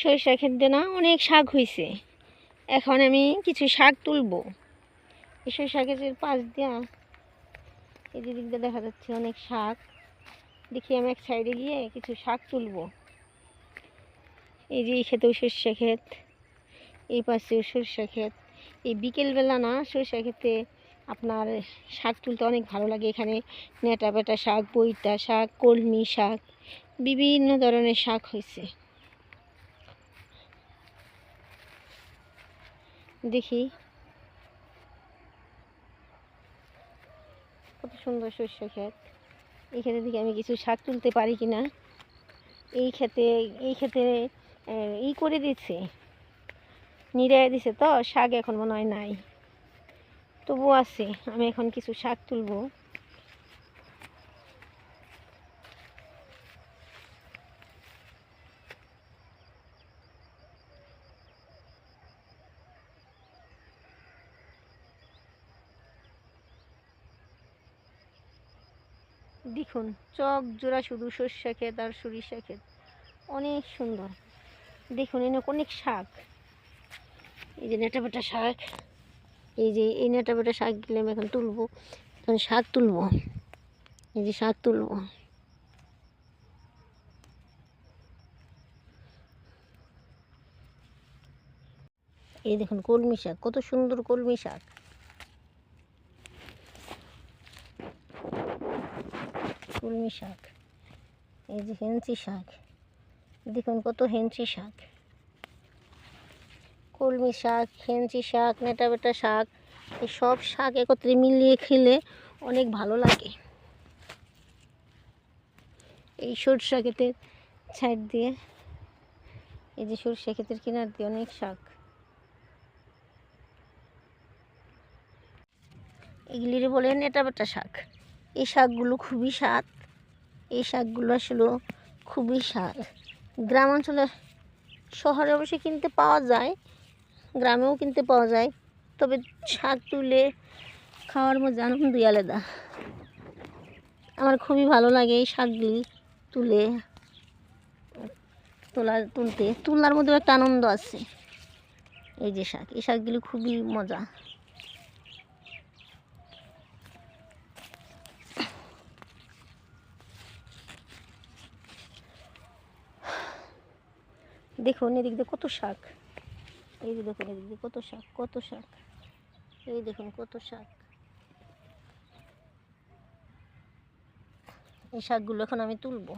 সরিষা খেতে না অনেক শাক হয়েছে এখন আমি কিছু শাক তুলবো। এই সরিষা গাছের পাশ দিয়া এই দিক দিয়ে দেখা যাচ্ছে অনেক শাক। দেখি আমি এক সাইডে গিয়ে কিছু শাক তুলবো। এই যে এই ক্ষেতেও সরিষা ক্ষেত, এই পাশেও সরিষা ক্ষেত। এই বিকেলবেলা না সরিষা ক্ষেতে আপনার শাক তুলতে অনেক ভালো লাগে। এখানে নেটা বেটা শাক বইটা শাক, কলমি শাক, বিভিন্ন ধরনের শাক হয়েছে দেখি। কত সুন্দর শস্য ক্ষেত। এই ক্ষেতে দেখি আমি কিছু শাক তুলতে পারি কি না এই ক্ষেতে এই ক্ষেতে ই করে দিচ্ছে। নিড়াই দিছে তো, শাক এখন মনে হয় নাই। তবু আছে, আমি এখন কিছু শাক তুলবো। দেখুন, চক জোড়া শুধু সর্ষে ক্ষেত আর সরিষা ক্ষেত। অনেক সুন্দর। দেখুন, এনে অনেক শাক। এই যে নেটা বেটা শাক। এই যে এই নেটা বেটা শাকগুলো আমি এখন তুলবো। এখন শাক তুলবো। এই যে শাক তুলবো। এই দেখুন, কলমি শাক। কত সুন্দর কলমি শাক। কলমি শাক। এই যে হেঞ্চি শাক। দেখুন কত হেঞ্চি শাক। কলমি শাক হেঞ্চি শাক নেটা বেটা শাক, এই সব শাক একত্রে মিলিয়ে খেলে অনেক ভালো লাগে। এই সরষা ক্ষেতের সাইড দিয়ে, এই যে সরষা ক্ষেতের কিনার দিয়ে অনেক শাক। এগুলির বলে নেটা বেটা শাক। এই শাকগুলো খুবই স্বাদ। এই শাকগুলো আসলে খুবই স্বাদ। গ্রাম অঞ্চলে শহরে অবশ্যই কিনতে পাওয়া যায়, গ্রামেও কিনতে পাওয়া যায়, তবে শাক তুলে খাওয়ার মধ্যে আনন্দই আলাদা। আমার খুবই ভালো লাগে এই শাকগুলি তুলে, তোলা, তুলতে। তুলনার মধ্যেও একটা আনন্দ আছে। এই যে শাক, এই শাকগুলি খুবই মজা। দেখুন, এদিক দিয়ে কত শাক। এই যে দেখুন, এদিক দিয়ে কত শাক কত শাক। এই দেখুন, কত শাক। এই শাকগুলো এখন আমি তুলবো।